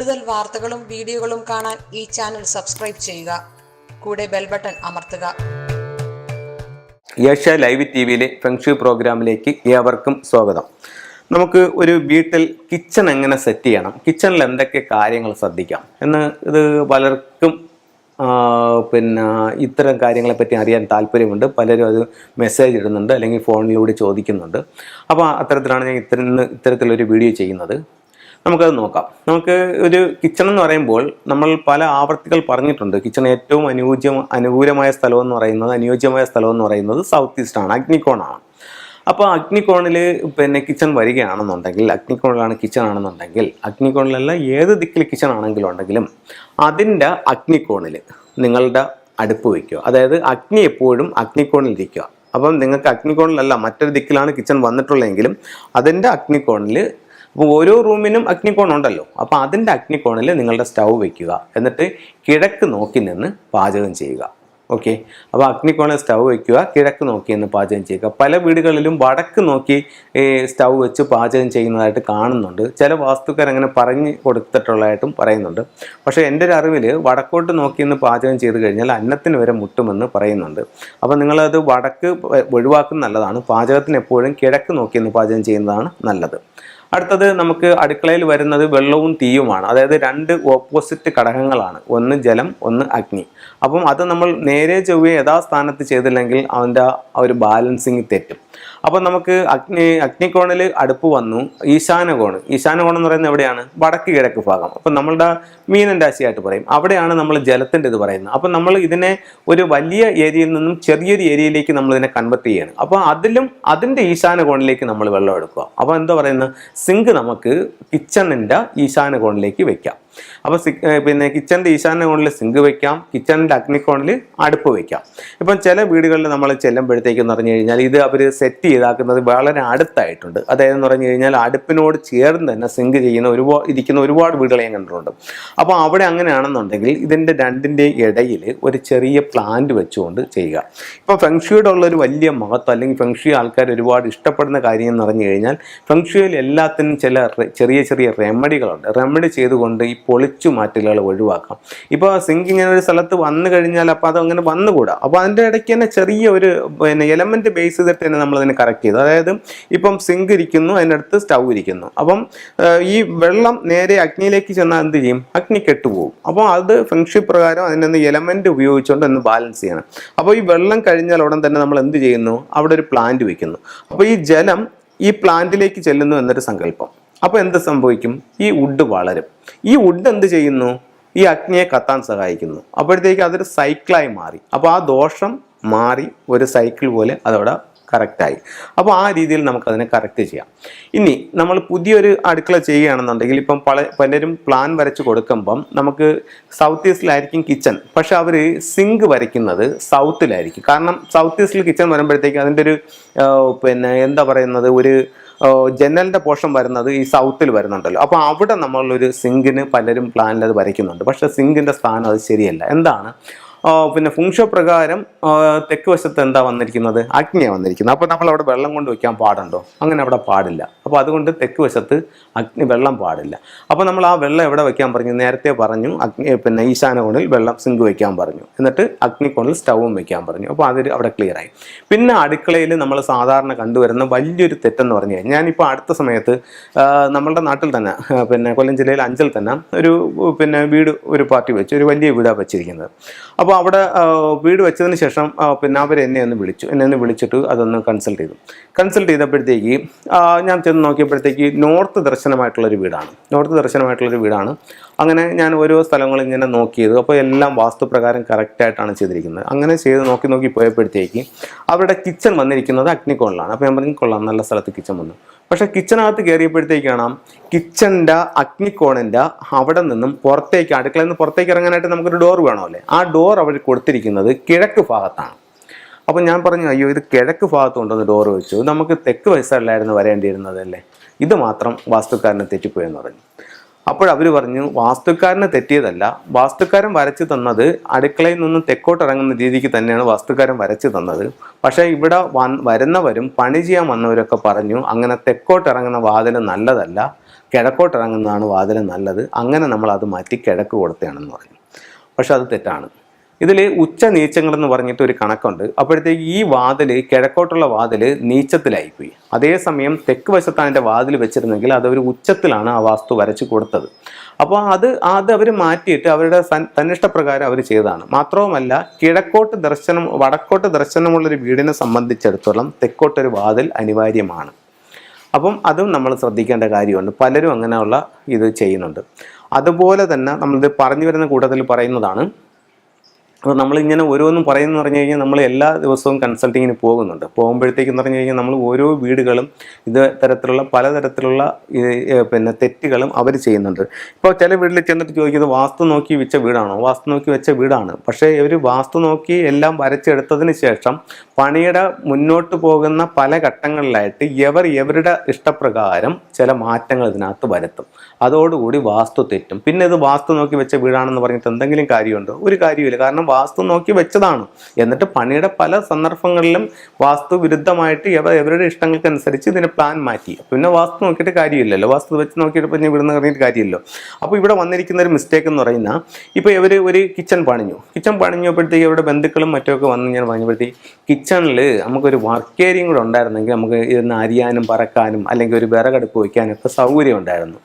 കൂടുതൽ വാർത്തകളും വീഡിയോകളും കാണാൻ ഈ ചാനൽ സബ്സ്ക്രൈബ് ചെയ്യുക. കൂടെ ബെൽ ബട്ടൺ അമർത്തുക. ഏഷ്യ ലൈവ് ടി വിയിലെ ഫെങ്ഷു പ്രോഗ്രാമിലേക്ക് ഏവർക്കും സ്വാഗതം. നമുക്ക് ഒരു വീട്ടിൽ കിച്ചൺ എങ്ങനെ സെറ്റ് ചെയ്യണം കിച്ചണിൽ എന്തൊക്കെ കാര്യങ്ങൾ ശ്രദ്ധിക്കാം എന്ന് ഇത് പലർക്കും പിന്നെ ഇത്തരം കാര്യങ്ങളെപ്പറ്റി അറിയാൻ താല്പര്യമുണ്ട്. പലരും അത് മെസ്സേജ് ഇടുന്നുണ്ട് അല്ലെങ്കിൽ ഫോണിലൂടെ ചോദിക്കുന്നുണ്ട്. അപ്പോൾ അത്തരത്തിലാണ് ഞാൻ ഇത്തരം ഇത്തരത്തിലൊരു വീഡിയോ ചെയ്യുന്നത്. നമുക്കത് നോക്കാം. നമുക്ക് ഒരു കിച്ചൺ എന്ന് പറയുമ്പോൾ നമ്മൾ പല ആവർത്തികൾ പറഞ്ഞിട്ടുണ്ട്. കിച്ചൺ ഏറ്റവും അനുയോജ്യം അനുകൂലമായ സ്ഥലം എന്ന് പറയുന്നത് അനുയോജ്യമായ സ്ഥലം എന്ന് പറയുന്നത് സൗത്ത് ഈസ്റ്റ് ആണ് അഗ്നിക്കോണാണ് അപ്പോൾ അഗ്നിക്കോണിൽ പിന്നെ കിച്ചൺ വരികയാണെന്നുണ്ടെങ്കിൽ അഗ്നിക്കോണിലാണ് കിച്ചൺ ആണെന്നുണ്ടെങ്കിൽ അഗ്നിക്കോണിലല്ല ഏത് ദിക്കിൽ കിച്ചൺ ആണെങ്കിലും ഉണ്ടെങ്കിലും അതിന്റെ അഗ്നിക്കോണിൽ നിങ്ങളുടെ അടുപ്പ് വയ്ക്കുക. അതായത് അഗ്നി എപ്പോഴും അഗ്നിക്കോണിൽ ഇരിക്കുക. അപ്പം നിങ്ങൾക്ക് അഗ്നിക്കോണിലല്ല മറ്റൊരു ദിക്കിലാണ് കിച്ചൺ വന്നിട്ടുള്ളതെങ്കിലും അതിന്റെ അഗ്നിക്കോണിൽ അപ്പോൾ ഓരോ റൂമിനും അഗ്നിക്കോൺ ഉണ്ടല്ലോ. അപ്പോൾ അതിന്റെ അഗ്നിക്കോണിൽ നിങ്ങളുടെ സ്റ്റൗ വയ്ക്കുക എന്നിട്ട് കിഴക്ക് നോക്കി നിന്ന് പാചകം ചെയ്യുക. ഓക്കെ? അപ്പോൾ അഗ്നിക്കോണിൽ സ്റ്റൗ വയ്ക്കുക കിഴക്ക് നോക്കി നിന്ന് പാചകം ചെയ്യുക. പല വീടുകളിലും വടക്ക് നോക്കി സ്റ്റൗ വെച്ച് പാചകം ചെയ്യുന്നതായിട്ട് കാണുന്നുണ്ട്. ചില വാസ്തുക്കാർ അങ്ങനെ പറഞ്ഞു കൊടുത്തിട്ടുള്ളതായിട്ടും പറയുന്നുണ്ട്. പക്ഷേ എന്റെ ഒരു അറിവിൽ വടക്കോട്ട് നോക്കി നിന്ന് പാചകം ചെയ്ത് കഴിഞ്ഞാൽ അന്നത്തിന് വരെ മുട്ടുമെന്ന് പറയുന്നുണ്ട്. അപ്പോൾ നിങ്ങളത് വടക്ക് ഒഴിവാക്കുന്ന നല്ലതാണ്. പാചകത്തിന് എപ്പോഴും കിഴക്ക് നോക്കി നിന്ന് പാചകം ചെയ്യുന്നതാണ് നല്ലത്. അടുത്തത് നമുക്ക് അടുക്കളയിൽ വരുന്നത് വെള്ളവും തീയുമാണ്. അതായത് രണ്ട് ഓപ്പോസിറ്റ് ഘടകങ്ങളാണ്. ഒന്ന് ജലം ഒന്ന് അഗ്നി. അപ്പം അത് നമ്മൾ നേരെ ചൊവ്വേ യഥാസ്ഥാനത്ത് ചെയ്തില്ലെങ്കിൽ അവന്റെ ആ ഒരു ബാലൻസിങ് തെറ്റും. അപ്പം നമുക്ക് അഗ്നി അഗ്നികോണിൽ അടുപ്പ് വന്നു ഈശാന കോണ് ഈശാന കോൺ എന്ന് പറയുന്നത് എവിടെയാണ്? വടക്ക് കിഴക്ക് ഭാഗം. അപ്പം നമ്മളുടെ മീനൻ രാശിയായിട്ട് പറയും. അവിടെയാണ് നമ്മൾ ജലത്തിന്റെ ഇത് പറയുന്നത്. അപ്പം നമ്മൾ ഇതിനെ ഒരു വലിയ ഏരിയയിൽ നിന്നും ചെറിയൊരു ഏരിയയിലേക്ക് നമ്മൾ ഇതിനെ കൺവെർട്ട് ചെയ്യണം. അപ്പോൾ അതിലും അതിന്റെ ഈശാന കോണിലേക്ക് നമ്മൾ വെള്ളം എടുക്കുക. അപ്പോൾ എന്താ പറയുന്നത്? സിങ്ക് നമുക്ക് കിച്ചണിന്റെ ഈശാന കോണിലേക്ക് വെക്കാം. അപ്പോൾ പിന്നെ കിച്ചണിന്റെ ഈശാന കോണിൽ സിങ്ക് വെക്കാം. കിച്ചണിന്റെ അഗ്നിക്കോണിൽ അടുപ്പ് വെക്കാം. ഇപ്പം ചില വീടുകളിൽ നമ്മൾ ചെല്ലുമ്പോഴത്തേക്കെന്ന് പറഞ്ഞു കഴിഞ്ഞാൽ ഇത് അവർ സെറ്റ് ചെയ്താക്കുന്നത് വളരെ അടുത്തായിട്ടുണ്ട്. അതായത് എന്ന് പറഞ്ഞു കഴിഞ്ഞാൽ അടുപ്പിനോട് ചേർന്ന് തന്നെ സിങ്ക് ചെയ്യുന്ന ഒരുപാട് ഇരിക്കുന്ന ഒരുപാട് വീടുകളെ ഞാൻ കണ്ടിട്ടുണ്ട്. അപ്പോൾ അവിടെ അങ്ങനെയാണെന്നുണ്ടെങ്കിൽ ഇതിന്റെ രണ്ടിന്റെ ഇടയിൽ ഒരു ചെറിയ പ്ലാന്റ് വെച്ചുകൊണ്ട് ചെയ്യുക. ഇപ്പോൾ ഫെങ്ഷിയുടെ ഉള്ള ഒരു വലിയ മഹത്വം അല്ലെങ്കിൽ ഫെങ്ഷു ആൾക്കാർ ഒരുപാട് ഇഷ്ടപ്പെടുന്ന കാര്യം എന്ന് പറഞ്ഞു കഴിഞ്ഞാൽ ഫെങ്ഷിയിൽ എല്ലാത്തിനും ചില ചെറിയ ചെറിയ റെമഡികളുണ്ട് റെമഡി ചെയ്തുകൊണ്ട് ഈ പൊളിച്ചു മാറ്റലുകൾ ഒഴിവാക്കാം. ഇപ്പോൾ സിങ്ക് ഇങ്ങനെ ഒരു സ്ഥലത്ത് വന്നു കഴിഞ്ഞാൽ അപ്പോൾ അതങ്ങനെ വന്നുകൂടാ അപ്പോൾ അതിന്റെ ഇടയ്ക്ക് തന്നെ ചെറിയ ഒരു പിന്നെ എലമെന്റ് ബേസ് ചെയ്തിട്ട് തന്നെ നമ്മൾ അതിനെ കറക്റ്റ് ചെയ്തു. അതായത് ഇപ്പം സിങ്ക് ഇരിക്കുന്നു അതിനടുത്ത് സ്റ്റൗ ഇരിക്കുന്നു. അപ്പം ഈ വെള്ളം നേരെ അഗ്നിയിലേക്ക് ചെന്നാൽ എന്ത് ചെയ്യും? അഗ്നി കെട്ടുപോകും. അപ്പോൾ അത് ഫെങ്ഷി പ്രകാരം അതിനൊന്ന് എലമെന്റ് ഉപയോഗിച്ചുകൊണ്ട് ഒന്ന് ബാലൻസ് ചെയ്യണം. അപ്പോൾ ഈ വെള്ളം കഴിഞ്ഞാൽ ഉടൻ തന്നെ നമ്മൾ എന്ത് ചെയ്യുന്നു? അവിടെ ഒരു പ്ലാന്റ് വെക്കുന്നു. അപ്പോൾ ഈ ജലം ഈ പ്ലാന്റിലേക്ക് ചെല്ലുന്നു എന്നൊരു സങ്കല്പം. അപ്പോൾ എന്ത് സംഭവിക്കും? ഈ വുഡ് വളരും. ഈ വുഡ് എന്ത് ചെയ്യുന്നു? ഈ അഗ്നിയെ കത്താൻ സഹായിക്കുന്നു. അപ്പോഴത്തേക്ക് അതൊരു സൈക്കിളായി മാറി. അപ്പോൾ ആ ദോഷം മാറി ഒരു സൈക്കിൾ പോലെ അതവിടെ കറക്റ്റായി അപ്പോൾ ആ രീതിയിൽ നമുക്കതിനെ കറക്റ്റ് ചെയ്യാം. ഇനി നമ്മൾ പുതിയൊരു അടുക്കള ചെയ്യുകയാണെന്നുണ്ടെങ്കിൽ ഇപ്പം പല പലരും പ്ലാൻ വരച്ച് കൊടുക്കുമ്പം നമുക്ക് സൗത്ത് ഈസ്റ്റിലായിരിക്കും കിച്ചൺ പക്ഷെ അവർ സിങ്ക് വരയ്ക്കുന്നത് സൗത്തിലായിരിക്കും കാരണം സൗത്ത് ഈസ്റ്റിൽ കിച്ചൺ വരുമ്പോഴത്തേക്ക് അതിന്റെ ഒരു പിന്നെ എന്താ പറയുന്നത്? ഒരു ജനലിന്റെ പോർഷൻ വരുന്നത് ഈ സൗത്തിൽ വരുന്നുണ്ടല്ലോ. അപ്പോൾ അവിടെ നമ്മളൊരു സിങ്കിന് പലരും പ്ലാനിൽ അത് വരയ്ക്കുന്നുണ്ട്. പക്ഷേ സിങ്കിന്റെ സ്ഥാനം അത് ശരിയല്ല. എന്താണ്? പിന്നെ ഫുങ്ഷോ പ്രകാരം തെക്ക് വശത്ത് എന്താ വന്നിരിക്കുന്നത്? അഗ്നിയാണ് വന്നിരിക്കുന്നത്. അപ്പോൾ നമ്മൾ അവിടെ വെള്ളം കൊണ്ട് വയ്ക്കാൻ പാടുണ്ടോ? അങ്ങനെ അവിടെ പാടില്ല. അപ്പോൾ അതുകൊണ്ട് തെക്ക് വശത്ത് അഗ്നി വെള്ളം പാടില്ല. അപ്പോൾ നമ്മൾ ആ വെള്ളം എവിടെ വയ്ക്കാൻ പറഞ്ഞു? നേരത്തെ പറഞ്ഞു അഗ്നി പിന്നെ ഈശാന കോണിൽ വെള്ളം സിങ്ക് വയ്ക്കാൻ പറഞ്ഞു. എന്നിട്ട് അഗ്നിക്കോണിൽ സ്റ്റൗവും വയ്ക്കാൻ പറഞ്ഞു. അപ്പോൾ അതിൽ അവിടെ ക്ലിയറായി പിന്നെ അടുക്കളയിൽ നമ്മൾ സാധാരണ കണ്ടുവരുന്ന വലിയൊരു തെറ്റെന്ന് പറഞ്ഞു കഴിഞ്ഞാൽ ഞാനിപ്പോൾ അടുത്ത സമയത്ത് നമ്മളുടെ നാട്ടിൽ തന്നെ പിന്നെ കൊല്ലം ജില്ലയിൽ അഞ്ചൽ തന്നെ ഒരു പിന്നെ വീട് ഒരു പാർട്ടി വെച്ച് ഒരു വലിയ വീടാണ് വെച്ചിരിക്കുന്നത്. അപ്പോൾ അവിടെ വീട് വെച്ചതിന് ശേഷം പിന്നെ അവർ എന്നെ ഒന്ന് വിളിച്ചു. എന്നെ ഒന്ന് വിളിച്ചിട്ട് അതൊന്ന് കൺസൾട്ട് ചെയ്തു. കൺസൾട്ട് ചെയ്തപ്പോഴത്തേക്ക് ഞാൻ ചെന്ന് നോക്കിയപ്പോഴത്തേക്ക് നോർത്ത് ദർശനമായിട്ടുള്ളൊരു വീടാണ്. നോർത്ത് ദർശനമായിട്ടുള്ളൊരു വീടാണ്. അങ്ങനെ ഞാൻ ഓരോ സ്ഥലങ്ങളും ഇങ്ങനെ നോക്കിയത്. അപ്പോൾ എല്ലാം വാസ്തുപ്രകാരം കറക്റ്റായിട്ടാണ് ചെയ്തിരിക്കുന്നത്. അങ്ങനെ ചെയ്ത് നോക്കി നോക്കി പോയപ്പോഴത്തേക്ക് അവരുടെ കിച്ചൺ വന്നിരിക്കുന്നത് അഗ്നിക്കോണിലാണ് അപ്പോൾ ഞാൻ പറഞ്ഞു കൊള്ളാം നല്ല സ്ഥലത്ത് കിച്ചൺ വന്നു. പക്ഷേ കിച്ചണകത്ത് കയറിയപ്പോഴത്തേക്കാണ് കിച്ചണിന്റെ അഗ്നിക്കോണിന്റെ അവിടെ നിന്നും പുറത്തേക്ക് അടുക്കളയിൽ നിന്ന് പുറത്തേക്ക് ഇറങ്ങാനായിട്ട് നമുക്കൊരു ഡോർ വേണമല്ലേ? ആ ഡോർ അവർ കൊടുത്തിരിക്കുന്നത് കിഴക്ക് ഭാഗത്താണ്. അപ്പോൾ ഞാൻ പറഞ്ഞു അയ്യോ ഇത് കിഴക്ക് ഭാഗത്ത് കൊണ്ടുവന്ന് ഡോർ വെച്ചു നമുക്ക് തെക്ക് വയസ്സല്ലായിരുന്നു വരേണ്ടിയിരുന്നതല്ലേ? ഇത് മാത്രം വാസ്തുക്കാരനെ തെറ്റിപ്പോയെന്ന് പറഞ്ഞു. അപ്പോഴവർ പറഞ്ഞു വാസ്തുക്കാരനെ തെറ്റിയതല്ല. വാസ്തുക്കാരൻ വരച്ചു തന്നത് അടുക്കളയിൽ നിന്ന് തെക്കോട്ട് ഇറങ്ങുന്ന രീതിക്ക് തന്നെയാണ് വാസ്തുക്കാരൻ വരച്ചു തന്നത്. പക്ഷേ ഇവിടെ വരുന്നവരും പണി ചെയ്യാൻ വന്നവരൊക്കെ പറഞ്ഞു അങ്ങനെ തെക്കോട്ട് ഇറങ്ങുന്ന വാതിൽ നല്ലതല്ല. കിഴക്കോട്ട് ഇറങ്ങുന്നതാണ് വാതിൽ നല്ലത്. അങ്ങനെ നമ്മൾ അത് മാറ്റി കിഴക്ക് കൊടുത്തതാണെന്ന് പറഞ്ഞു. പക്ഷെ അത് തെറ്റാണ്. ഇതിൽ ഉച്ച നീച്ചങ്ങൾ എന്ന് പറഞ്ഞിട്ട് ഒരു കണക്കുണ്ട്. അപ്പോഴത്തേക്ക് ഈ വാതിൽ കിഴക്കോട്ടുള്ള വാതിൽ നീച്ചത്തിലായിപ്പോയി. അതേസമയം തെക്ക് വശത്താണ് എന്റെ വാതിൽ വെച്ചിരുന്നെങ്കിൽ അത് ഒരു ഉച്ചത്തിലാണ് ആ വാസ്തു വരച്ചു കൊടുത്തത്. അപ്പോൾ അത് അത് അവർ മാറ്റിയിട്ട് അവരുടെ തന്നിഷ്ടപ്രകാരം അവർ ചെയ്തതാണ്. മാത്രവുമല്ല കിഴക്കോട്ട് ദർശനം വടക്കോട്ട് ദർശനമുള്ളൊരു വീടിനെ സംബന്ധിച്ചിടത്തോളം തെക്കോട്ടൊരു വാതിൽ അനിവാര്യമാണ്. അപ്പം അതും നമ്മൾ ശ്രദ്ധിക്കേണ്ട കാര്യമുണ്ട്. പലരും അങ്ങനെയുള്ള ഇത് ചെയ്യുന്നുണ്ട്. അതുപോലെ തന്നെ നമ്മളിത് പറഞ്ഞു വരുന്ന കൂട്ടത്തിൽ പറയുന്നതാണ് അപ്പോൾ നമ്മളിങ്ങനെ ഓരോന്നും പറയുന്നു പറഞ്ഞു കഴിഞ്ഞാൽ നമ്മൾ എല്ലാ ദിവസവും കൺസൾട്ടിങ്ങിന് പോകുന്നുണ്ട്. പോകുമ്പോഴത്തേക്കെന്ന് പറഞ്ഞു കഴിഞ്ഞാൽ നമ്മൾ ഓരോ വീടുകളും ഇത് തരത്തിലുള്ള പലതരത്തിലുള്ള പിന്നെ തെറ്റുകളും അവർ ചെയ്യുന്നുണ്ട്. ഇപ്പോൾ ചില വീട്ടിൽ ചെന്നിട്ട് ചോദിക്കുന്നത് വാസ്തു നോക്കി വെച്ച വീടാണോ? വാസ്തു നോക്കി വെച്ച വീടാണ്. പക്ഷേ ഇവർ വാസ്തു നോക്കി എല്ലാം വരച്ചെടുത്തതിന് ശേഷം പണിയുടെ മുന്നോട്ട് പോകുന്ന പല ഘട്ടങ്ങളിലായിട്ട് ഇവർ ഇവരുടെ ഇഷ്ടപ്രകാരം ചില മാറ്റങ്ങൾ ഇതിനകത്ത് വരുത്തും. അതോടുകൂടി വാസ്തു തെറ്റും. പിന്നെ ഇത് വാസ്തു നോക്കി വെച്ച വീടാണെന്ന് പറഞ്ഞിട്ട് എന്തെങ്കിലും കാര്യമുണ്ടോ? ഒരു കാര്യമില്ല കാരണം വാസ്തു നോക്കി വെച്ചതാണ്. എന്നിട്ട് പണിയുടെ പല സന്ദർഭങ്ങളിലും വാസ്തു വിരുദ്ധമായിട്ട് ഇവരുടെ ഇഷ്ടങ്ങൾക്കനുസരിച്ച് ഇതിന് പ്ലാൻ മാറ്റി. പിന്നെ വാസ്തു നോക്കിയിട്ട് കാര്യമില്ലല്ലോ. വാസ്തു വെച്ച് നോക്കിയിട്ട് പിന്നെ ഇവിടുന്ന് പറഞ്ഞിട്ട് കാര്യമില്ലല്ലോ. അപ്പോൾ ഇവിടെ വന്നിരിക്കുന്ന ഒരു മിസ്റ്റേക്ക് എന്ന് പറയുന്ന ഇപ്പോൾ ഇവർ ഒരു കിച്ചൺ പണിഞ്ഞു. കിച്ചൺ പണിഞ്ഞപ്പോഴത്തേക്ക് ഇവിടെ ബന്ധുക്കളും മറ്റുമൊക്കെ വന്ന് ഞാൻ പറഞ്ഞപ്പോഴത്തേക്ക് കിച്ചണിൽ നമുക്കൊരു വർക്ക് ഏരിയയും കൂടെ ഉണ്ടായിരുന്നെങ്കിൽ നമുക്ക് ഇരുന്ന് അരിയാനും പറക്കാനും അല്ലെങ്കിൽ ഒരു വിറകടുപ്പ് വയ്ക്കാനും ഒക്കെ സൗകര്യം ഉണ്ടായിരുന്നു.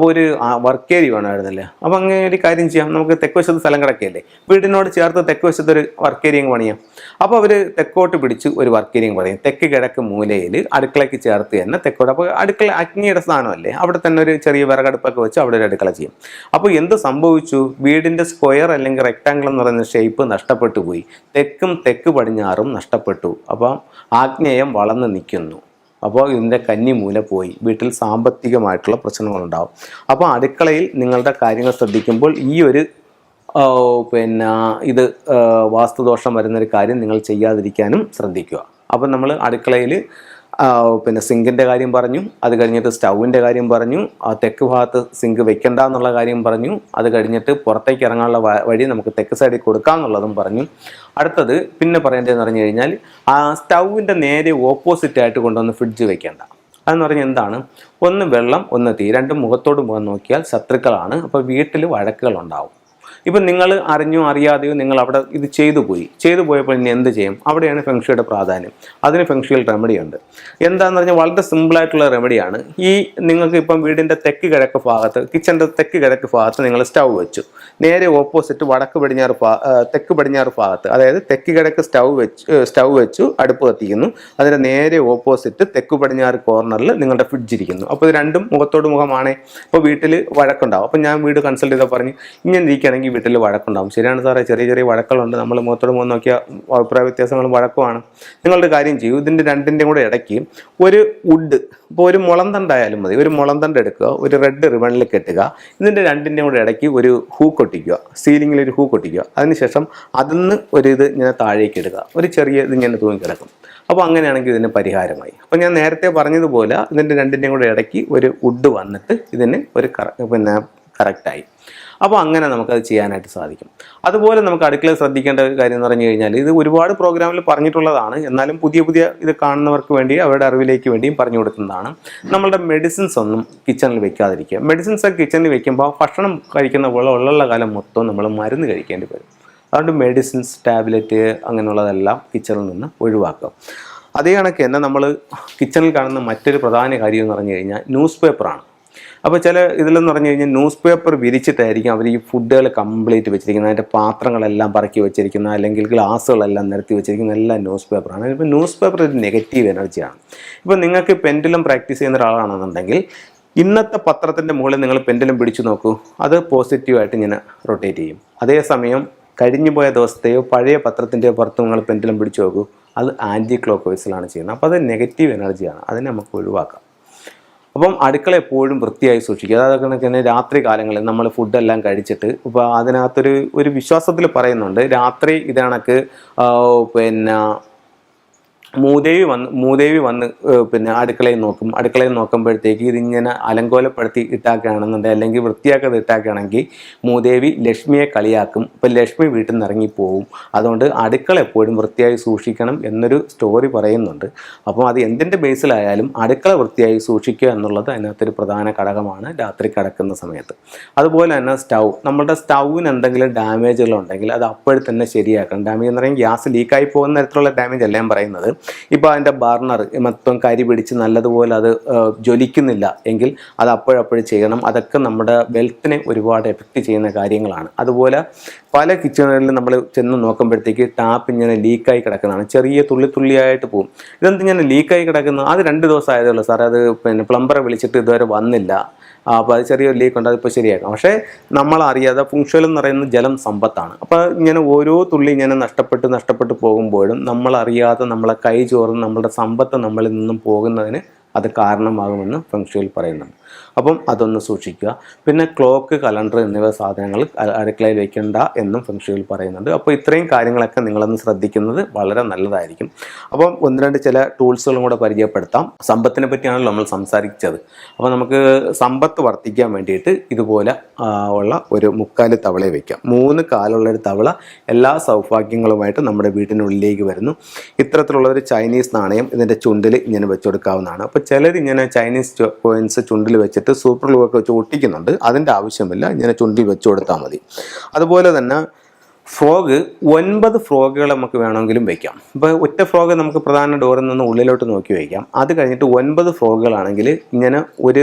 അപ്പോൾ ഒരു വർക്ക് ഏരിയ വേണമായിരുന്നല്ലേ? അപ്പോൾ അങ്ങനെ ഒരു കാര്യം ചെയ്യാം. നമുക്ക് തെക്കുവശത്ത് സ്ഥലം കിടക്കുകയല്ലേ വീടിനോട് ചേർത്ത് തെക്കുവശത്ത് ഒരു വർക്ക് ഏരിയ പണിയാം. അപ്പോൾ അവർ തെക്കോട്ട് പിടിച്ച് ഒരു വർക്ക് ഏരിയ പണിയും. തെക്ക് കിഴക്ക് മൂലയിൽ അടുക്കളയ്ക്ക് ചേർത്ത് തന്നെ തെക്കോട്ട്. അപ്പോൾ അടുക്കള അഗ്നിയുടെ സ്ഥാനമല്ലേ? അവിടെ തന്നെ ഒരു ചെറിയ വിറകടുപ്പൊക്കെ വെച്ച് അവിടെ ഒരു അടുക്കള ചെയ്യും. അപ്പോൾ എന്ത് സംഭവിച്ചു? വീടിന്റെ സ്ക്വയർ അല്ലെങ്കിൽ റെക്ടാങ്കിൾ എന്ന് പറയുന്ന ഷേപ്പ് നഷ്ടപ്പെട്ടു പോയി. തെക്കും തെക്ക് പടിഞ്ഞാറും നഷ്ടപ്പെട്ടു. അപ്പം ആഗ്നേയം വളർന്ന് നിൽക്കുന്നു. അപ്പോൾ ഇതിന്റെ കന്നി മൂല പോയി. വീട്ടിൽ സാമ്പത്തികമായിട്ടുള്ള പ്രശ്നങ്ങളുണ്ടാവും. അപ്പോൾ അടുക്കളയിൽ നിങ്ങളുടെ കാര്യങ്ങൾ ശ്രദ്ധിക്കുമ്പോൾ ഈ ഒരു പിന്നെ ഇത് വാസ്തുദോഷം വരുന്നൊരു കാര്യം നിങ്ങൾ ചെയ്യാതിരിക്കാനും ശ്രദ്ധിക്കുക. അപ്പം നമ്മൾ അടുക്കളയിൽ പിന്നെ സിങ്കിന്റെ കാര്യം പറഞ്ഞു അത് കഴിഞ്ഞിട്ട് സ്റ്റൗവിന്റെ കാര്യം പറഞ്ഞു ആ തെക്ക് ഭാഗത്ത് സിങ്ക് വെക്കണ്ട എന്നുള്ള കാര്യം പറഞ്ഞു അത് കഴിഞ്ഞിട്ട് പുറത്തേക്ക് ഇറങ്ങാനുള്ള വഴി നമുക്ക് തെക്ക് സൈഡിൽ കൊടുക്കാമെന്നുള്ളതും പറഞ്ഞു. അടുത്തത് പിന്നെ പറയേണ്ടതെന്ന് പറഞ്ഞു കഴിഞ്ഞാൽ ആ സ്റ്റൗവിന്റെ നേരെ ഓപ്പോസിറ്റ് ആയിട്ട് കൊണ്ടുവന്ന് ഫ്രിഡ്ജ് വെക്കേണ്ട. അതെന്ന് പറഞ്ഞാൽ എന്താണ്? ഒന്ന് വെള്ളം ഒന്ന് തീ. രണ്ടും മുഖത്തോട് മുഖം നോക്കിയാൽ ശത്രുക്കളാണ്. അപ്പോൾ വീട്ടിൽ വഴക്കുകൾ ഉണ്ടാവും ഇപ്പം നിങ്ങൾ അറിഞ്ഞോ അറിയാതെയോ നിങ്ങൾ അവിടെ ഇത് ചെയ്തു പോയി. ചെയ്തു പോയപ്പോൾ ഇനി എന്ത് ചെയ്യും? അവിടെയാണ് ഫെങ്ഷിയുടെ പ്രാധാന്യം. അതിന് ഫെങ്ഷിയിൽ റെമഡി ഉണ്ട്. എന്താണെന്ന് പറഞ്ഞാൽ വളരെ സിമ്പിളായിട്ടുള്ള റെമഡിയാണ് ഈ നിങ്ങൾക്ക് ഇപ്പം വീടിന്റെ തെക്ക് കിഴക്ക് ഭാഗത്ത് കിച്ചന്റെ തെക്ക് കിഴക്ക് ഭാഗത്ത് നിങ്ങൾ സ്റ്റൗ വെച്ചു. നേരെ ഓപ്പോസിറ്റ് വടക്ക് പടിഞ്ഞാറ് തെക്ക് പടിഞ്ഞാറ് ഭാഗത്ത് അതായത് തെക്ക് കിഴക്ക് സ്റ്റൗ വെച്ച് സ്റ്റൗ വെച്ചു അടുപ്പ് കത്തിക്കുന്നു. അതിന്റെ നേരെ ഓപ്പോസിറ്റ് തെക്ക് പടിഞ്ഞാറ് കോർണറിൽ നിങ്ങളുടെ ഫ്രിഡ്ജ് ഇരിക്കുന്നു. അപ്പോൾ ഇത് രണ്ടും മുഖത്തോട് മുഖമാണ്. ഇപ്പോൾ വീട്ടിൽ വഴക്കുണ്ടാവും. അപ്പോൾ ഞാൻ വീട് കൺസൾട്ട് ചെയ്താൽ പറഞ്ഞു ഇങ്ങനെ ഇരിക്കുകയാണെങ്കിൽ വീട്ടിൽ വഴക്കുണ്ടാവും. ശരിയാണ് സാറേ. ചെറിയ ചെറിയ വഴക്കുകളുണ്ട്. നമ്മൾ മുഖത്തോട് മുഖം നോക്കിയ അഭിപ്രായ വ്യത്യാസങ്ങളും വഴക്കുമാണ്. നിങ്ങളുടെ കാര്യം ചെയ്യൂ. ഇതിന്റെ രണ്ടിന്റെയും കൂടെ ഇടയ്ക്ക് ഒരു വുഡ് ഇപ്പോൾ ഒരു മുളന്തണ്ടായാലും മതി. ഒരു മുളന്തണ്ട് എടുക്കുക. ഒരു റെഡ് റിബണിൽ കെട്ടുക. ഇതിന്റെ രണ്ടിന്റെയും കൂടെ ഇടയ്ക്ക് ഒരു ഹൂക്ക് ഒട്ടിക്കുക. സീലിങ്ങിൽ ഒരു ഹൂക്ക് ഒട്ടിക്കുക. അതിനുശേഷം നിന്ന് ഒരു ഇത് ഇങ്ങനെ താഴേക്ക് ഇടുക. ഒരു ചെറിയ ഇത് ഇങ്ങനെ തൂങ്ങിക്കിടക്കും. അപ്പോൾ അങ്ങനെയാണെങ്കിൽ ഇതിന് പരിഹാരമായി. അപ്പോൾ ഞാൻ നേരത്തെ പറഞ്ഞതുപോലെ ഇതിന്റെ രണ്ടിന്റെയും കൂടെ ഇടയ്ക്ക് ഒരു വുഡ് വന്നിട്ട് ഇതിന് ഒരു കറ പിന്നെ കറക്റ്റായി അപ്പോൾ അങ്ങനെ നമുക്കത് ചെയ്യാനായിട്ട് സാധിക്കും. അതുപോലെ നമുക്ക് അടുക്കളയിൽ ശ്രദ്ധിക്കേണ്ട ഒരു കാര്യം എന്ന് പറഞ്ഞു കഴിഞ്ഞാൽ ഇത് ഒരുപാട് പ്രോഗ്രാമിൽ പറഞ്ഞിട്ടുള്ളതാണ്. എന്നാലും പുതിയ പുതിയ ഇത് കാണുന്നവർക്ക് വേണ്ടി അവരുടെ അറിവിലേക്ക് വേണ്ടിയും പറഞ്ഞു കൊടുക്കുന്നതാണ്. നമ്മളുടെ മെഡിസിൻസ് ഒന്നും കിച്ചണിൽ വെക്കാതിരിക്കുക. മെഡിസിൻസ് ഒക്കെ കിച്ചണിൽ വെക്കുമ്പോൾ ഭക്ഷണം കഴിക്കുന്ന പോലെ ഉള്ള കാലം മൊത്തം നമ്മൾ മരുന്ന് കഴിക്കേണ്ടി വരും. അതുകൊണ്ട് മെഡിസിൻസ് ടാബ്ലറ്റ് അങ്ങനെയുള്ളതെല്ലാം കിച്ചണിൽ നിന്ന് ഒഴിവാക്കുക. അതേ കണക്ക് തന്നെ നമ്മൾ കിച്ചണിൽ കാണുന്ന മറ്റൊരു പ്രധാന കാര്യം എന്ന് പറഞ്ഞു കഴിഞ്ഞാൽ ന്യൂസ് പേപ്പറാണ് അപ്പോൾ ചില ഇതിലെന്ന് പറഞ്ഞു കഴിഞ്ഞാൽ ന്യൂസ് പേപ്പർ വിരിച്ചിട്ടായിരിക്കും അവർ ഈ ഫുഡുകൾ കംപ്ലീറ്റ് വെച്ചിരിക്കുന്നത്. അതിന്റെ പാത്രങ്ങളെല്ലാം പറക്കി വെച്ചിരിക്കുന്ന അല്ലെങ്കിൽ ഗ്ലാസ്സുകളെല്ലാം നിരത്തി വെച്ചിരിക്കുന്ന എല്ലാം ന്യൂസ് പേപ്പറാണ്. ഇപ്പോൾ ന്യൂസ് പേപ്പർ ഒരു നെഗറ്റീവ് എനർജിയാണ്. ഇപ്പോൾ നിങ്ങൾക്ക് പെൻഡിലും പ്രാക്ടീസ് ചെയ്യുന്ന ഒരാളാണെന്നുണ്ടെങ്കിൽ ഇന്നത്തെ പത്രത്തിന്റെ മുകളിൽ നിങ്ങൾ പെൻഡിലും പിടിച്ചു നോക്കൂ. അത് പോസിറ്റീവായിട്ട് ഇങ്ങനെ റൊട്ടേറ്റ് ചെയ്യും. അതേസമയം കഴിഞ്ഞു പോയ ദിവസത്തെയോ പഴയ പത്രത്തിന്റെയോ പുറത്ത് നിങ്ങൾ പെൻഡിലും പിടിച്ചു നോക്കൂ. അത് ആന്റി ക്ലോക്ക് വൈസിലാണ് ചെയ്യുന്നത്. അപ്പോൾ അത് നെഗറ്റീവ് എനർജിയാണ് അതിനെ നമുക്ക് ഒഴിവാക്കാം. അപ്പം അടുക്കള എപ്പോഴും വൃത്തിയായി സൂക്ഷിക്കുക. അതൊക്കെ കണക്ക് തന്നെ രാത്രി കാലങ്ങളിൽ നമ്മൾ ഫുഡെല്ലാം കഴിച്ചിട്ട് ഇപ്പോൾ അതിനകത്തൊരു ഒരു വിശ്വാസത്തിൽ പറയുന്നുണ്ട് രാത്രി ഇത് കണക്ക് പിന്നെ മൂദേവി വന്ന് മൂദേവി വന്ന് പിന്നെ അടുക്കളയിൽ നോക്കും. അടുക്കളയിൽ നോക്കുമ്പോഴത്തേക്ക് ഇതിങ്ങനെ അലങ്കോലപ്പെടുത്തി ഇട്ടാക്കുകയാണെന്നുണ്ടെങ്കിൽ അല്ലെങ്കിൽ വൃത്തിയാക്കാതെ ഇട്ടാക്കുകയാണെങ്കിൽ മൂദേവി ലക്ഷ്മിയെ കളിയാക്കും. ഇപ്പം ലക്ഷ്മി വീട്ടിൽ നിന്ന് ഇറങ്ങിപ്പോവും. അതുകൊണ്ട് അടുക്കള എപ്പോഴും വൃത്തിയായി സൂക്ഷിക്കണം എന്നൊരു സ്റ്റോറി പറയുന്നുണ്ട്. അപ്പം അത് എന്തിന്റെ ബേസിലായാലും അടുക്കള വൃത്തിയായി സൂക്ഷിക്കുക എന്നുള്ളത് അതിനകത്തൊരു പ്രധാന ഘടകമാണ് രാത്രി കിടക്കുന്ന സമയത്ത്. അതുപോലെ തന്നെ സ്റ്റൗ. നമ്മളുടെ സ്റ്റൗവിന് എന്തെങ്കിലും ഡാമേജുകളുണ്ടെങ്കിൽ അത് അപ്പോഴും തന്നെ ശരിയാക്കണം. ഡാമേജ് എന്ന് പറയുമ്പോൾ ഗ്യാസ് ലീക്കായി പോകുന്ന തരത്തിലുള്ള ഡാമേജ് അല്ല ഞാൻ പറയുന്നത്. ഇപ്പോൾ അതിന്റെ ബർണർ മൊത്തം കരി പിടിച്ച് നല്ലതുപോലെ അത് ജ്വലിക്കുന്നില്ല എങ്കിൽ അത് അപ്പോഴപ്പോഴും ചെയ്യണം. അതൊക്കെ നമ്മുടെ വെൽത്തിനെ ഒരുപാട് എഫക്റ്റ് ചെയ്യുന്ന കാര്യങ്ങളാണ്. അതുപോലെ പല കിച്ചണുകളിലും നമ്മൾ ചെന്ന് നോക്കുമ്പോഴത്തേക്ക് ടാപ്പ് ഇങ്ങനെ ലീക്കായി കിടക്കുന്നതാണ്. ചെറിയ തുള്ളി തുള്ളിയായിട്ട് പോകും ഇതെന്ത് ഇങ്ങനെ ലീക്കായി കിടക്കുന്നത് അത് രണ്ട് ദിവസം ഉള്ളൂ സാർ അത് പിന്നെ പ്ലംബറെ വിളിച്ചിട്ട് ഇതുവരെ വന്നില്ല. അപ്പോൾ അത് ചെറിയൊരു ലീക്ക് ഉണ്ട് അതിപ്പോൾ ശരിയാക്കാം. പക്ഷേ നമ്മൾ അറിയാതെ ഫുങ്ഷൽ എന്ന് പറയുന്നത് ജലം സമ്പത്താണ്. അപ്പോൾ ഇങ്ങനെ ഓരോ തുള്ളി ഇങ്ങനെ നഷ്ടപ്പെട്ട് നഷ്ടപ്പെട്ട് പോകുമ്പോഴും നമ്മൾ അറിയാതെ നമ്മളെ കൈ ചോർന്ന് നമ്മളുടെ സമ്പത്ത് നമ്മളിൽ നിന്നും പോകുന്നതിന് അത് കാരണമാകുമെന്ന് ഫെങ്ഷുവിൽ പറയുന്നുണ്ട്. അപ്പം അതൊന്ന് സൂക്ഷിക്കുക. പിന്നെ ക്ലോക്ക് കലണ്ടർ എന്നിവ സാധനങ്ങൾ അടുക്കളയിൽ വെക്കേണ്ട എന്നും ഫംഗ്ഷനിൽ പറയുന്നുണ്ട്. അപ്പോൾ ഇത്രയും കാര്യങ്ങളൊക്കെ നിങ്ങളൊന്ന് ശ്രദ്ധിക്കുന്നത് വളരെ നല്ലതായിരിക്കും. അപ്പം ഒന്ന് രണ്ട് ചില ടൂൾസുകളും കൂടെ പരിചയപ്പെടുത്താം. സമ്പത്തിനെ പറ്റിയാണല്ലോ നമ്മൾ സംസാരിച്ചത്. അപ്പോൾ നമുക്ക് സമ്പത്ത് വർദ്ധിക്കാൻ വേണ്ടിയിട്ട് ഇതുപോലെ ഉള്ള ഒരു മുക്കാൽ തവളയെ വയ്ക്കാം മൂന്ന് കാലുള്ള ഒരു തവള എല്ലാ സൗഭാഗ്യങ്ങളുമായിട്ട് നമ്മുടെ വീട്ടിനുള്ളിലേക്ക് വരുന്നു. ഇത്തരത്തിലുള്ള ഒരു ചൈനീസ് നാണയം ഇതിന്റെ ചുണ്ടിൽ ഇങ്ങനെ വെച്ച് കൊടുക്കാവുന്നതാണ്. അപ്പോൾ ചിലർ ഇങ്ങനെ ചൈനീസ് കോയിൻസ് ചുണ്ടിൽ വെച്ചിട്ട് സൂപ്പർ ഗ്ലൂ ഒക്കെ വെച്ച് ഒട്ടിക്കുന്നുണ്ട്. അതിന്റെ ആവശ്യമില്ല. ഇങ്ങനെ ചുണ്ടി വെച്ച് കൊടുത്താൽ മതി. അതുപോലെ തന്നെ ഫ്രോഗ് ഒൻപത് ഫ്രോഗുകൾ നമുക്ക് വേണമെങ്കിലും വയ്ക്കാം ഇപ്പോൾ ഒറ്റ ഫ്രോഗ് നമുക്ക് പ്രധാന ഡോറിൽ നിന്ന് ഉള്ളിലോട്ട് നോക്കി വയ്ക്കാം അത് കഴിഞ്ഞിട്ട് ഒൻപത് ഫ്രോഗുകളാണെങ്കിൽ ഇങ്ങനെ ഒരു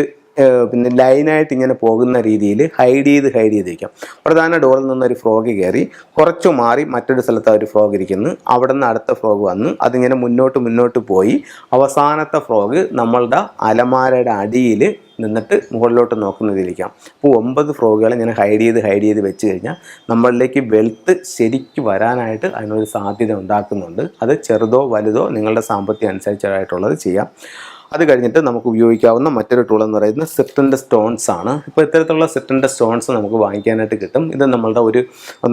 പിന്നെ ലൈനായിട്ട് ഇങ്ങനെ പോകുന്ന രീതിയിൽ ഹൈഡ് ചെയ്ത് ഹൈഡ് ചെയ്ത് പ്രധാന ഡോറിൽ നിന്നൊരു ഫ്രോഗ് കയറി കുറച്ചു മാറി മറ്റൊരു സ്ഥലത്ത് ഒരു ഫ്രോഗ് ഇരിക്കുന്നു. അവിടെ നിന്ന് അടുത്ത ഫ്രോഗ് വന്ന്. അതിങ്ങനെ മുന്നോട്ട് മുന്നോട്ട് പോയി. അവസാനത്തെ ഫ്രോഗ് നമ്മളുടെ അലമാരയുടെ അടിയിൽ നിന്നിട്ട് മുകളിലോട്ട് നോക്കുന്നതിരിക്കാം അപ്പോൾ ഒമ്പത് ഫ്രോഗുകൾ ഇങ്ങനെ ഹൈഡ് ചെയ്ത് ഹൈഡ് ചെയ്ത് വെച്ച് കഴിഞ്ഞാൽ നമ്മളിലേക്ക് വെൽത്ത് ശരിക്ക് വരാനായിട്ട് അതിനൊരു സാധ്യത ഉണ്ടാക്കുന്നുണ്ട്. അത് ചെറുതോ വലുതോ നിങ്ങളുടെ സാമ്പത്തികം അനുസരിച്ചായിട്ടുള്ളത് ചെയ്യാം. അത് കഴിഞ്ഞിട്ട് നമുക്ക് ഉപയോഗിക്കാവുന്ന മറ്റൊരു ടൂൾ എന്ന് പറയുന്നത് സിറ്റിന്റെ സ്റ്റോൺസ് ആണ്. ഇപ്പോൾ ഇത്തരത്തിലുള്ള സിറ്റിന്റെ സ്റ്റോൺസ് നമുക്ക് വാങ്ങിക്കാനായിട്ട് കിട്ടും. ഇത് നമ്മളുടെ ഒരു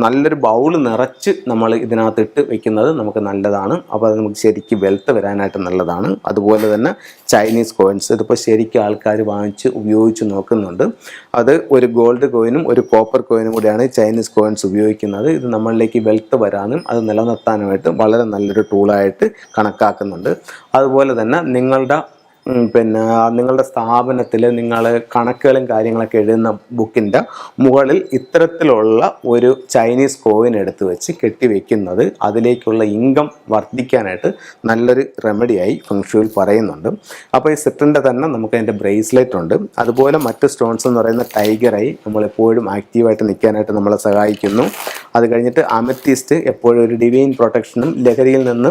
നല്ലൊരു ബൗൾ നിറച്ച് നമ്മൾ ഇതിനകത്ത് ഇട്ട് വെക്കുന്നത് നമുക്ക് നല്ലതാണ്. അപ്പോൾ അത് നമുക്ക് ശരിക്കും വെൽത്ത് വരാനായിട്ട് നല്ലതാണ്. അതുപോലെ തന്നെ ചൈനീസ് കോയിൻസ് ഇതിപ്പോൾ ശരിക്കും ആൾക്കാർ വാങ്ങിച്ച് ഉപയോഗിച്ച് നോക്കുന്നുണ്ട്. അത് ഒരു ഗോൾഡ് കോയിനും ഒരു കോപ്പർ കോയിനും കൂടിയാണ് ചൈനീസ് കോയിൻസ് ഉപയോഗിക്കുന്നത്. ഇത് നമ്മളിലേക്ക് വെൽത്ത് വരാനും അത് നിലനിർത്താനുമായിട്ട് വളരെ നല്ലൊരു ടൂളായിട്ട് കണക്കാക്കുന്നുണ്ട്. അതുപോലെ തന്നെ നിങ്ങളുടെ പിന്നെ നിങ്ങളുടെ സ്ഥാപനത്തിൽ നിങ്ങൾ കണക്കുകളും കാര്യങ്ങളൊക്കെ എഴുതുന്ന ബുക്കിന്റെ മുകളിൽ ഇത്തരത്തിലുള്ള ഒരു ചൈനീസ് കോയിൻ എടുത്ത് വെച്ച് കെട്ടിവെക്കുന്നത് അതിലേക്കുള്ള ഇൻകം വർദ്ധിക്കാനായിട്ട് നല്ലൊരു റെമഡിയായി ഫംഗ്ഷുവിൽ പറയുന്നുണ്ട്. അപ്പോൾ ഈ സെറ്റിന്റെ തന്നെ നമുക്ക് അതിന്റെ ബ്രേസ്ലെറ്റ് ഉണ്ട്. അതുപോലെ മറ്റ് സ്റ്റോൺസ് എന്ന് പറയുന്ന ടൈഗറായി നമ്മളെപ്പോഴും ആക്റ്റീവായിട്ട് നിൽക്കാനായിട്ട് നമ്മളെ സഹായിക്കുന്നു. അത് കഴിഞ്ഞിട്ട് അമത്തിസ്റ്റ് എപ്പോഴും ഒരു ഡിവൈൻ പ്രൊട്ടക്ഷനും ലഹരിയിൽ നിന്ന്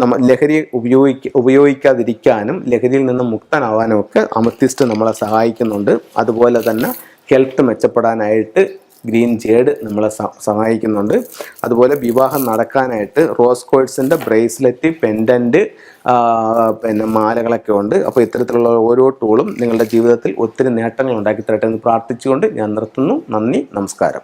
നമ്മ ലഹരി ഉപയോഗിക്ക ഉപയോഗിക്കാതിരിക്കാനും ലഹരിയിൽ നിന്നും മുക്തനാവാനും ഒക്കെ അമത്തിസ്റ്റ് നമ്മളെ സഹായിക്കുന്നുണ്ട്. അതുപോലെ തന്നെ ഹെൽത്ത് മെച്ചപ്പെടാനായിട്ട് ഗ്രീൻ ജേഡ് നമ്മളെ സഹായിക്കുന്നുണ്ട്. അതുപോലെ വിവാഹം നടക്കാനായിട്ട് റോസ് കോഴ്സിന്റെ ബ്രേസ്ലെറ്റ് പെൻഡന്റ് പിന്നെ മാലകളൊക്കെ ഉണ്ട്. അപ്പോൾ ഇത്തരത്തിലുള്ള ഓരോ ടൂളും നിങ്ങളുടെ ജീവിതത്തിൽ ഒത്തിരി നേട്ടങ്ങൾ ഉണ്ടാക്കി തരട്ടെ എന്ന് പ്രാർത്ഥിച്ചുകൊണ്ട് ഞാൻ നിർത്തുന്നു. നന്ദി നമസ്കാരം.